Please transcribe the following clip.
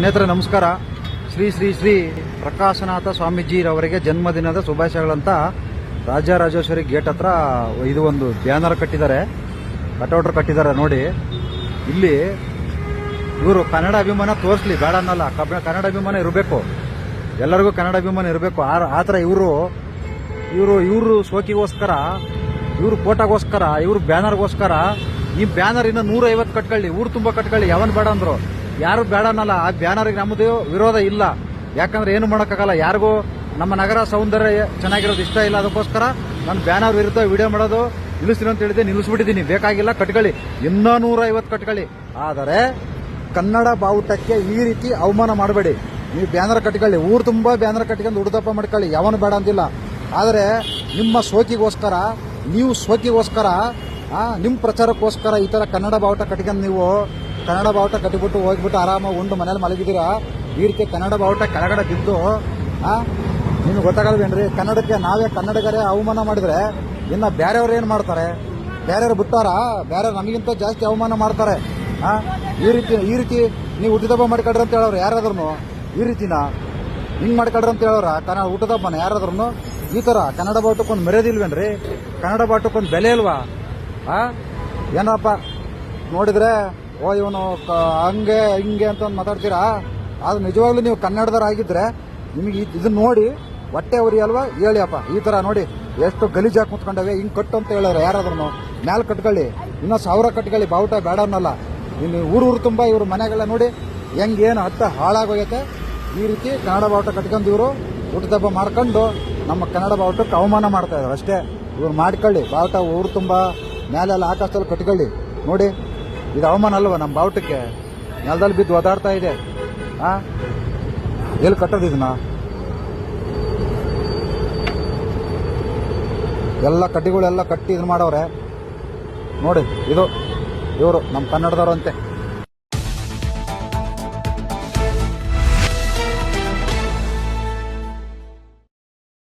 ಸ್ನೇಹಿತರೆ, ನಮಸ್ಕಾರ. ಶ್ರೀ ಶ್ರೀ ಶ್ರೀ ಪ್ರಕಾಶನಾಥ ಸ್ವಾಮೀಜಿರವರಿಗೆ ಜನ್ಮದಿನದ ಶುಭಾಶಯಗಳಂತ ರಾಜರಾಜೇಶ್ವರಿ ಗೇಟ್ ಹತ್ರ ಇದು ಒಂದು ಬ್ಯಾನರ್ ಕಟ್ಟಿದ್ದಾರೆ. ಕಟೌಟರ್ ಕಟ್ಟಿದ್ದಾರೆ ನೋಡಿ. ಇಲ್ಲಿ ಇವರು ಕನ್ನಡ ಅಭಿಮಾನ ತೋರಿಸ್ಲಿ, ಬೇಡ ಅನ್ನಲ್ಲ. ಕನ್ನಡ ಅಭಿಮಾನ ಇರಬೇಕು. ಎಲ್ಲರಿಗೂ ಕನ್ನಡ ಅಭಿಮಾನ ಇರಬೇಕು. ಆ ಥರ ಇವರು ಇವರು ಇವರು ಶೋಕಿಗೋಸ್ಕರ, ಇವರು ಫೋಟೋಗೋಸ್ಕರ ಇವರು ಬ್ಯಾನರ್ಗೋಸ್ಕರ, ಈ ಬ್ಯಾನರ್ ಇನ್ನೂ ನೂರೈವತ್ತು ಕಟ್ಕೊಳ್ಳಿ. ಊರು ತುಂಬ ಕಟ್ಕೊಳ್ಳಿ. ಯಾವನ್ ಬೇಡ ಅಂದ್ರು. ಯಾರು ಬೇಡ ಅನ್ನಲ್ಲ. ಆ ಬ್ಯಾನರ್ಗೆ ನಮ್ಮದು ವಿರೋಧ ಇಲ್ಲ. ಯಾಕಂದ್ರೆ ಏನು ಮಾಡೋಕ್ಕಾಗಲ್ಲ. ಯಾರಿಗೂ ನಮ್ಮ ನಗರ ಸೌಂದರ್ಯ ಚೆನ್ನಾಗಿರೋದು ಇಷ್ಟ ಇಲ್ಲ. ಅದಕ್ಕೋಸ್ಕರ ನಾನು ಬ್ಯಾನರ್ ವಿರುದ್ಧ ವಿಡಿಯೋ ಮಾಡೋದು ನಿಲ್ಲಿಸ್ತೀನಿ ಅಂತ ಹೇಳಿದೆ ನಿಲ್ಲಿಸ್ಬಿಟ್ಟಿದ್ದೀನಿ. ಬೇಕಾಗಿಲ್ಲ, ಕಟ್ಕೊಳ್ಳಿ. ಇನ್ನೂ ನೂರ ಐವತ್ತು ಕಟ್ಕೊಳ್ಳಿ. ಆದರೆ ಕನ್ನಡ ಬಾವುಟಕ್ಕೆ ಈ ರೀತಿ ಅವಮಾನ ಮಾಡಬೇಡಿ. ನೀವು ಬ್ಯಾನರ್ ಕಟ್ಕೊಳ್ಳಿ. ಊರು ತುಂಬ ಬ್ಯಾನರ್ ಕಟ್ಕೊಂಡು ಉಡುದಪ್ಪ ಮಾಡ್ಕೊಳ್ಳಿ. ಯಾವನು ಬೇಡ ಅಂತಿಲ್ಲ. ಆದರೆ ನಿಮ್ಮ ಸೋಕಿಗೋಸ್ಕರ, ನೀವು ಸೋಕಿಗೋಸ್ಕರ ನಿಮ್ಮ ಪ್ರಚಾರಕ್ಕೋಸ್ಕರ ಈ ಥರ ಕನ್ನಡ ಬಾವುಟ ಕಟ್ಕೊಂಡು ನೀವು ಕನ್ನಡ ಬಾವುಟ ಕಟ್ಟಿಬಿಟ್ಟು ಹೋಗ್ಬಿಟ್ಟು ಆರಾಮಾಗಿ ಉಂಡು, ಮನೇಲಿ ಮಲಗಿದ್ದೀರಾ? ಈ ರೀತಿ ಕನ್ನಡ ಬಾವುಟ ಕೆಳಗಡೆ ಬಿದ್ದು ನಿಮ್ಗೆ ಗೊತ್ತಾಗಲ್ವೇನ್ರಿ? ಕನ್ನಡಕ್ಕೆ ನಾವೇ ಕನ್ನಡಗರೇ ಅವಮಾನ ಮಾಡಿದ್ರೆ, ಇನ್ನು ಬೇರೆಯವ್ರು ಏನು ಮಾಡ್ತಾರೆ? ಬೇರೆಯವ್ರು ಬಿಟ್ಟಾರ? ಬೇರೆ ನಮಗಿಂತ ಜಾಸ್ತಿ ಅವಮಾನ ಮಾಡ್ತಾರೆ ಈ ರೀತಿ ಈ ರೀತಿ ನೀವು ಹುಟ್ಟಿದಬ್ಬ ಮಾಡ್ಕೊಡ್ರಿ ಅಂತ ಹೇಳೋರು ಯಾರಾದ್ರೂ ಈ ರೀತಿನ? ಹಿಂಗ್ ಮಾಡ್ಕೊಡ್ರಿ ಅಂತ ಹೇಳೋರ? ಕನ್ನಡ ಹುಟ್ಟದಬ್ಬನ ಯಾರಾದ್ರೂ ಈ ತರ ಕನ್ನಡ ಬಾವುಟಕ್ಕೊಂದು ಮೆರೆದಿಲ್ವೇನ್ರಿ? ಕನ್ನಡ ಬಾವುಟಕ್ಕೊಂದು ಬೆಲೆ ಇಲ್ವಾ? ಏನಪ್ಪ? ನೋಡಿದ್ರೆ ಓ, ಇವನು ಹಂಗೆ, ಹಿಂಗೆ ಅಂತ ಮಾತಾಡ್ತೀರಾ? ಆದ್ರೆ ನಿಜವಾಗ್ಲೂ ನೀವು ಕನ್ನಡದವರಾಗಿದ್ರೆ ನಿಮಗೆ ಇದನ್ನ ನೋಡಿ ಹೊಟ್ಟೆ ಉರಿ ಅಲ್ವಾ? ಹೇಳಿ ಅಪ್ಪ ಈ ತರ ನೋಡಿ. ಎಷ್ಟು ಗಲೀಜ್ ಹಾಕಿ ಹಿಂಗೆ ಕಟ್ಟು ಅಂತ ಹೇಳೋರು ಯಾರಾದ್ರೂ ಮ್ಯಾಲ್ ಕಟ್ಕೊಳ್ಳಿ. ಇನ್ನೂ ಸಾವಿರ ಕಟ್ಕೊಳ್ಳಿ, ಬಾವುಟ ಬೇಡ ಅನ್ನಲ್ಲ. ಊರು ಊರು ತುಂಬ ಇವ್ರ ಮನೆಗೆಲ್ಲ ನೋಡಿ ಹೆಂಗ್ ಏನು ಹತ್ತ ಹಾಳಾಗೋಗೈತೆ. ಈ ರೀತಿ ಕನ್ನಡ ಬಾವುಟ ಕಟ್ಕೊಂಡು ಇವರು ಹುಟ್ಟದಬ್ಬ ಮಾಡ್ಕೊಂಡು ನಮ್ಮ ಕನ್ನಡ ಬಾವುಟಕ್ಕೆ ಅವಮಾನ ಮಾಡ್ತಾ ಇದ್ದಾರೆ ಅಷ್ಟೇ. ಇವ್ರು ಮಾಡ್ಕೊಳ್ಳಿ, ಬಾವುಟ ಊರು ತುಂಬ, ಮ್ಯಾಲೆಲ್ಲ ಆಕಾಶದಲ್ಲಿ ಕಟ್ಕೊಳ್ಳಿ. ನೋಡಿ. ಇದು ಅವಮಾನ ಅಲ್ವ ನಮ್ಮ ಬಾವುಟಕ್ಕೆ? ನೆಲದಲ್ಲಿ ಬಿದ್ದು ಒದಾಡ್ತಾ ಇದೆ. ಆ? ಎಲ್ಲಿ ಕಟ್ಟೋದು ಇದನ್ನ? ಎಲ್ಲ ಕಡ್ಡಿಗಳೆಲ್ಲ ಕಟ್ಟಿ ಇದನ್ನ ಮಾಡವ್ರೆ ನೋಡಿ, ಇದು ಇವರು, ನಮ್ಮ ಕನ್ನಡದವರು ಅಂತೆ.